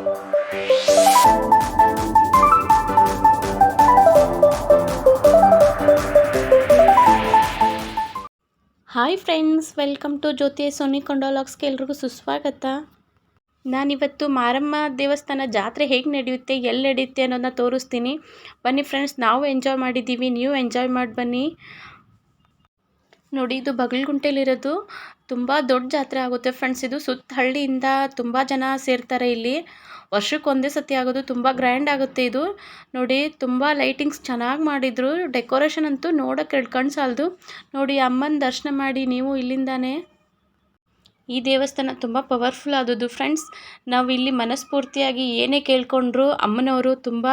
Hi friends, welcome to Jyothi Soni ಕೊಂಡೋಲಾಗ್ಸ್ಗೆ ಎಲ್ರಿಗೂ ಸುಸ್ವಾಗತ. ನಾನಿವತ್ತು ಮಾರಮ್ಮ ದೇವಸ್ಥಾನ ಜಾತ್ರೆ ಹೇಗೆ ನಡೆಯುತ್ತೆ ಎಲ್ಲಿ ನಡೆಯುತ್ತೆ ಅನ್ನೋದನ್ನ ತೋರಿಸ್ತೀನಿ. ಬನ್ನಿ ಫ್ರೆಂಡ್ಸ್, ನಾವು ಎಂಜಾಯ್ ಮಾಡಿದ್ದೀವಿ, ನೀವು ಎಂಜಾಯ್ ಮಾಡಿ ಬನ್ನಿ. ನೋಡಿ, ಇದು ಬಗಲ್ಗುಂಟೆಲಿರೋದು ತುಂಬ ದೊಡ್ಡ ಜಾತ್ರೆ ಆಗುತ್ತೆ ಫ್ರೆಂಡ್ಸ್ ಇದು ಸುತ್ತ ಹಳ್ಳಿಯಿಂದ ತುಂಬ ಜನ ಸೇರ್ತಾರೆ ಇಲ್ಲಿ. ವರ್ಷಕ್ಕೆ ಒಂದೇ ಸತಿ ಆಗೋದು, ತುಂಬ ಗ್ರ್ಯಾಂಡ್ ಆಗುತ್ತೆ ಇದು. ನೋಡಿ, ತುಂಬ ಲೈಟಿಂಗ್ಸ್ ಚೆನ್ನಾಗಿ ಮಾಡಿದರು. ಡೆಕೋರೇಷನ್ ಅಂತೂ ನೋಡೋಕೆ ಎರಡು ಕಣ್ಣು ಸಾಲದು. ನೋಡಿ, ಅಮ್ಮನ ದರ್ಶನ ಮಾಡಿ ನೀವು ಇಲ್ಲಿಂದಾನೇ. ಈ ದೇವಸ್ಥಾನ ತುಂಬ ಪವರ್ಫುಲ್ ಆದದ್ದು ಫ್ರೆಂಡ್ಸ್ ನಾವು ಇಲ್ಲಿ ಮನಸ್ಫೂರ್ತಿಯಾಗಿ ಏನೇ ಕೇಳ್ಕೊಂಡ್ರು ಅಮ್ಮನವರು ತುಂಬ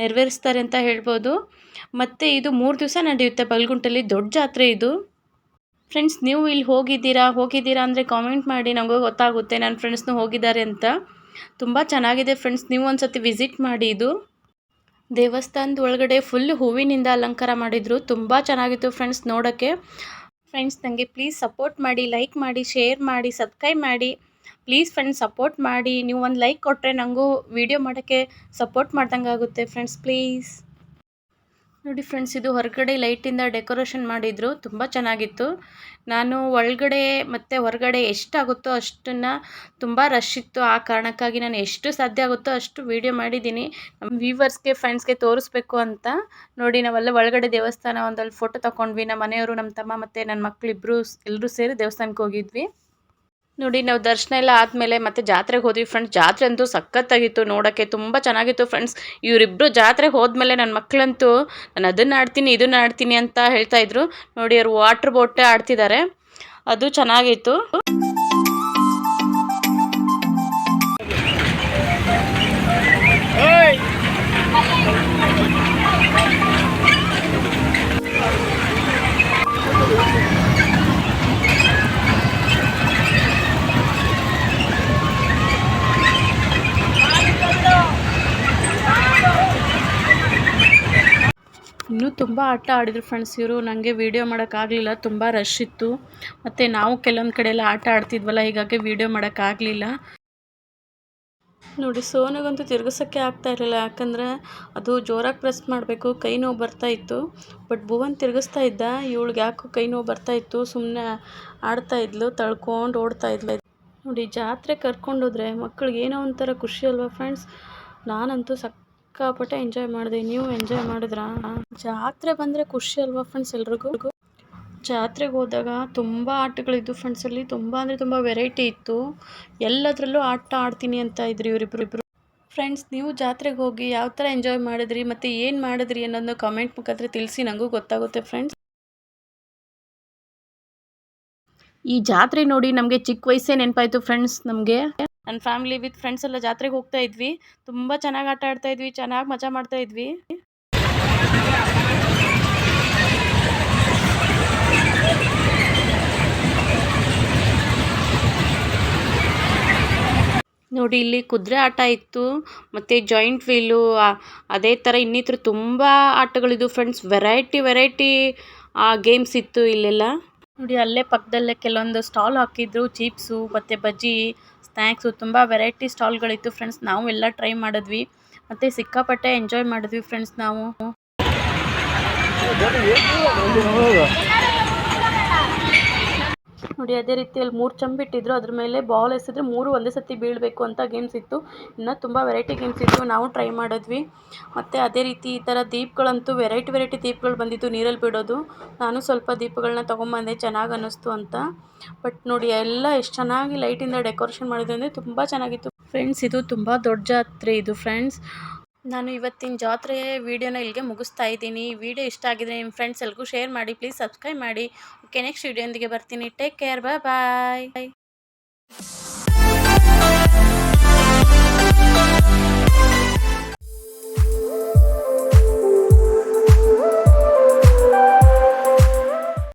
ನೆರವೇರಿಸ್ತಾರೆ ಅಂತ ಹೇಳ್ಬೋದು. ಮತ್ತು ಇದು ಮೂರು ದಿವಸ ನಡೆಯುತ್ತೆ ಬಲ್ಗುಂಟಲ್ಲಿ ದೊಡ್ಡ ಜಾತ್ರೆ ಇದು. ಫ್ರೆಂಡ್ಸ್ ನೀವು ಇಲ್ಲಿ ಹೋಗಿದ್ದೀರಾ? ಹೋಗಿದ್ದೀರಾ ಅಂದರೆ ಕಾಮೆಂಟ್ ಮಾಡಿ ನನಗೂ ಗೊತ್ತಾಗುತ್ತೆ. ನನ್ನ ಫ್ರೆಂಡ್ಸ್ನೂ ಹೋಗಿದ್ದಾರೆ ಅಂತ. ತುಂಬ ಚೆನ್ನಾಗಿದೆ ಫ್ರೆಂಡ್ಸ್ ನೀವು ಒಂದು ಸತಿ ವಿಸಿಟ್ ಮಾಡಿ ಇದು. ದೇವಸ್ಥಾನದ ಒಳಗಡೆ ಫುಲ್ ಹೂವಿನಿಂದ ಅಲಂಕಾರ ಮಾಡಿದರು. ತುಂಬ ಚೆನ್ನಾಗಿತ್ತು ಫ್ರೆಂಡ್ಸ್ ನೋಡೋಕ್ಕೆ ಫ್ರೆಂಡ್ಸ್ ನನಗೆ ಪ್ಲೀಸ್ ಸಪೋರ್ಟ್ ಮಾಡಿ ಲೈಕ್ ಮಾಡಿ ಶೇರ್ ಮಾಡಿ ಸಬ್ಸ್ಕ್ರೈಬ್ ಮಾಡಿ. ಪ್ಲೀಸ್ ಫ್ರೆಂಡ್ಸ್ ಸಪೋರ್ಟ್ ಮಾಡಿ. ನೀವು ಒಂದು ಲೈಕ್ ಕೊಟ್ಟರೆ ನನಗೂ ವೀಡಿಯೋ ಮಾಡೋಕ್ಕೆ ಸಪೋರ್ಟ್ ಮಾಡ್ದಂಗೆ ಆಗುತ್ತೆ ಫ್ರೆಂಡ್ಸ್ ಪ್ಲೀಸ್ ನೋಡಿ ಫ್ರೆಂಡ್ಸ್ ಇದು ಹೊರಗಡೆ ಲೈಟಿಂದ ಡೆಕೋರೇಷನ್ ಮಾಡಿದ್ರು. ತುಂಬ ಚೆನ್ನಾಗಿತ್ತು. ನಾನು ಒಳಗಡೆ ಮತ್ತು ಹೊರಗಡೆ ಎಷ್ಟಾಗುತ್ತೋ ಅಷ್ಟನ್ನು ತುಂಬ ರಶ್ ಇತ್ತು. ಆ ಕಾರಣಕ್ಕಾಗಿ ನಾನು ಎಷ್ಟು ಸಾಧ್ಯ ಆಗುತ್ತೋ ಅಷ್ಟು ವೀಡಿಯೋ ಮಾಡಿದ್ದೀನಿ. ನಮ್ಮ ವ್ಯೂವರ್ಸ್ಗೆ ಫ್ರೆಂಡ್ಸ್ಗೆ ತೋರಿಸ್ಬೇಕು ಅಂತ ನೋಡಿ ನಾವೆಲ್ಲ ಒಳಗಡೆ ದೇವಸ್ಥಾನ ಒಂದಲ್ಲಿ ಫೋಟೋ ತಗೊಂಡ್ವಿ ನಮ್ಮ ಮನೆಯವರು, ನಮ್ಮ ತಮ್ಮ ಮತ್ತು ನನ್ನ ಮಕ್ಕಳಿಬ್ಬರು ಎಲ್ಲರೂ ಸೇರಿ ದೇವಸ್ಥಾನಕ್ಕೆ ಹೋಗಿದ್ವಿ. ನೋಡಿ, ನಾವು ದರ್ಶನ ಎಲ್ಲ ಆದಮೇಲೆ ಮತ್ತೆ ಜಾತ್ರೆಗೆ ಹೋದ್ವಿ. ಫ್ರೆಂಡ್ಸ್ ಜಾತ್ರೆ ಅಂತೂ ಸಖತ್ತಾಗಿತ್ತು ನೋಡೋಕ್ಕೆ ತುಂಬ ಚೆನ್ನಾಗಿತ್ತು ಫ್ರೆಂಡ್ಸ್ ಇವರಿಬ್ಬರು ಜಾತ್ರೆಗೆ ಹೋದ್ಮೇಲೆ ನನ್ನ ಮಕ್ಕಳಂತೂ ನಾನು ಅದನ್ನು ಆಡ್ತೀನಿ, ಇದನ್ನು ಆಡ್ತೀನಿ ಅಂತ ಹೇಳ್ತಾ ಇದ್ರು. ನೋಡಿ, ಅವ್ರು ವಾಟ್ರ್ ಬೋಟೇ ಆಡ್ತಿದ್ದಾರೆ. ಅದು ಚೆನ್ನಾಗಿತ್ತು. ಇನ್ನೂ ತುಂಬ ಆಟ ಆಡಿದ್ರು ಫ್ರೆಂಡ್ಸ್ ಇವರು. ನನಗೆ ವೀಡಿಯೋ ಮಾಡೋಕ್ಕಾಗಲಿಲ್ಲ ತುಂಬ ರಶ್ ಇತ್ತು. ಮತ್ತು ನಾವು ಕೆಲವೊಂದು ಕಡೆ ಎಲ್ಲ ಆಟ ಆಡ್ತಿದ್ವಲ್ಲ, ಹೀಗಾಗಿ ವೀಡಿಯೋ ಮಾಡೋಕ್ಕಾಗಲಿಲ್ಲ ನೋಡಿ, ಸೋನಿಗಂತೂ ತಿರ್ಗಿಸೋಕ್ಕೆ ಆಗ್ತಾ ಇರಲಿಲ್ಲ. ಯಾಕಂದರೆ ಅದು ಜೋರಾಗಿ ಪ್ರೆಸ್ ಮಾಡಬೇಕು, ಕೈ ನೋವು ಬರ್ತಾ ಇತ್ತು. ಬಟ್ ಭುವನ್ ತಿರುಗಿಸ್ತಾ ಇದ್ದ. ಇವಳಿಗೆ ಯಾಕೋ ಕೈ ನೋವು ಬರ್ತಾ ಇತ್ತು. ಸುಮ್ಮನೆ ಆಡ್ತಾ ಇದ್ಲು, ತಳ್ಕೊಂಡು ಓಡ್ತಾ ಇದ್ಲು. ನೋಡಿ, ಜಾತ್ರೆ ಕರ್ಕೊಂಡೋದ್ರೆ ಮಕ್ಕಳಿಗೆ ಏನೋ ಒಂಥರ ಖುಷಿ ಅಲ್ವಾ ಫ್ರೆಂಡ್ಸ್ ನಾನಂತೂ ಸಿಕ್ಕಾಪಟ್ಟೆ ಎಂಜಾಯ್ ಮಾಡಿದೆ ನೀವು ಎಂಜಾಯ್ ಮಾಡಿದ್ರಾ? ಜಾತ್ರೆ ಬಂದರೆ ಖುಷಿ ಅಲ್ವಾ ಫ್ರೆಂಡ್ಸ್ ಎಲ್ರಿಗೂ? ಜಾತ್ರೆಗೆ ಹೋದಾಗ ತುಂಬ ಆಟಗಳಿದ್ದು ಫ್ರೆಂಡ್ಸ್ ಅಲ್ಲಿ. ತುಂಬ ಅಂದರೆ ತುಂಬ ವೆರೈಟಿ ಇತ್ತು. ಎಲ್ಲದರಲ್ಲೂ ಆಟ ಆಡ್ತೀನಿ ಅಂತ ಇದ್ರಿ ಇವರಿಬ್ರು ಇಬ್ಬರು ಫ್ರೆಂಡ್ಸ್ ನೀವು ಜಾತ್ರೆಗೆ ಹೋಗಿ ಯಾವ ಥರ ಎಂಜಾಯ್ ಮಾಡಿದ್ರಿ ಮತ್ತು ಏನು ಮಾಡಿದ್ರಿ ಅನ್ನೋದನ್ನ ಕಾಮೆಂಟ್ ಮುಖಾಂತರ ತಿಳಿಸಿ ನನಗೂ ಗೊತ್ತಾಗುತ್ತೆ ಫ್ರೆಂಡ್ಸ್ ಈ ಜಾತ್ರೆ ನೋಡಿ ನಮಗೆ ಚಿಕ್ಕ ವಯಸ್ಸೇ ನೆನಪಾಯ್ತು ಫ್ರೆಂಡ್ಸ್ ನಮಗೆ. ನನ್ನ ಫ್ಯಾಮಿಲಿ ವಿತ್ ಫ್ರೆಂಡ್ಸ್ ಎಲ್ಲ ಜಾತ್ರೆಗೆ ಹೋಗ್ತಾ ಇದ್ವಿ. ತುಂಬ ಚೆನ್ನಾಗಿ ಆಟ ಆಡ್ತಾ ಇದ್ವಿ, ಚೆನ್ನಾಗಿ ಮಜಾ ಮಾಡ್ತಾ ಇದ್ವಿ. ನೋಡಿ ಇಲ್ಲಿ ಕುದುರೆ ಆಟ ಇತ್ತು, ಮತ್ತು ಜಾಯಿಂಟ್ ವೀಲು ಅದೇ ಥರ ಇನ್ನಿತರ ತುಂಬ ಆಟಗಳಿದ್ವು ಫ್ರೆಂಡ್ಸ್. ವೆರೈಟಿ ವೆರೈಟಿ ಗೇಮ್ಸ್ ಇತ್ತು ಇಲ್ಲೆಲ್ಲ. ನೋಡಿ ಅಲ್ಲೇ ಪಕ್ಕದಲ್ಲೇ ಕೆಲವೊಂದು ಸ್ಟಾಲ್ ಹಾಕಿದ್ರು ಚೀಪ್ಸು ಮತ್ತು ಬಜ್ಜಿ ಸ್ನ್ಯಾಕ್ಸು ತುಂಬ ವೆರೈಟಿ ಸ್ಟಾಲ್ಗಳಿತ್ತು ಫ್ರೆಂಡ್ಸ್ ನಾವು ಎಲ್ಲ ಟ್ರೈ ಮಾಡಿದ್ವಿ. ಮತ್ತು ಸಿಕ್ಕಾಪಟ್ಟೆ ಎಂಜಾಯ್ ಮಾಡಿದ್ವಿ ಫ್ರೆಂಡ್ಸ್ ನಾವು. ನೋಡಿ, ಅದೇ ರೀತಿಯಲ್ಲಿ ಮೂರು ಚಂಬಿಟ್ಟಿದ್ರು ಅದ್ರ ಮೇಲೆ ಬಾಲ್ ಎಸೆದ್ರೆ ಮೂರು ಒಂದೇ ಸತಿ ಬೀಳಬೇಕು ಅಂತ ಗೇಮ್ಸ್ ಇತ್ತು. ಇನ್ನು ತುಂಬ ವೆರೈಟಿ ಗೇಮ್ಸ್ ಇತ್ತು ನಾವು ಟ್ರೈ ಮಾಡಿದ್ವಿ. ಮತ್ತು ಅದೇ ರೀತಿ ಈ ಥರ ದೀಪಗಳಂತೂ ವೆರೈಟಿ ವೆರೈಟಿ ದೀಪಗಳು ಬಂದಿತ್ತು ನೀರಲ್ಲಿ ಬಿಡೋದು. ನಾನು ಸ್ವಲ್ಪ ದೀಪಗಳನ್ನ ತೊಗೊಂಬಂದೆ. ಚೆನ್ನಾಗಿ ಅನ್ನಿಸ್ತು ಅಂತ. ಬಟ್ ನೋಡಿ, ಎಲ್ಲ ಎಷ್ಟು ಚೆನ್ನಾಗಿ ಲೈಟಿಂದ ಡೆಕೋರೇಷನ್ ಮಾಡಿದ್ರು ಅಂದರೆ ತುಂಬ ಚೆನ್ನಾಗಿತ್ತು. ಫ್ರೆಂಡ್ಸ್ ಇದು ತುಂಬ ದೊಡ್ಡ ಜಾತ್ರೆ ಇದು ಫ್ರೆಂಡ್ಸ್ ನಾನು ಇವತ್ತಿನ ಜಾತ್ರೆ ವೀಡಿಯೋನ ಇಲ್ಲಿಗೆ ಮುಗಿಸ್ತಾ ಇದ್ದೀನಿ. ವಿಡಿಯೋ ಇಷ್ಟ ಆಗಿದ್ರೆ ನಿಮ್ಮ ಫ್ರೆಂಡ್ಸ್ ಎಲ್ಲರಿಗೂ ಶೇರ್ ಮಾಡಿ ಪ್ಲೀಸ್ ಸಬ್ಸ್ಕ್ರೈಬ್ ಮಾಡಿ. ಓಕೆ ನೆಕ್ಸ್ಟ್ ವೀಡಿಯೋಂದಿಗೆ ಬರ್ತೀನಿ. ಟೇಕ್ ಕೇರ್ ಬಾಯ್ ಬಾಯ್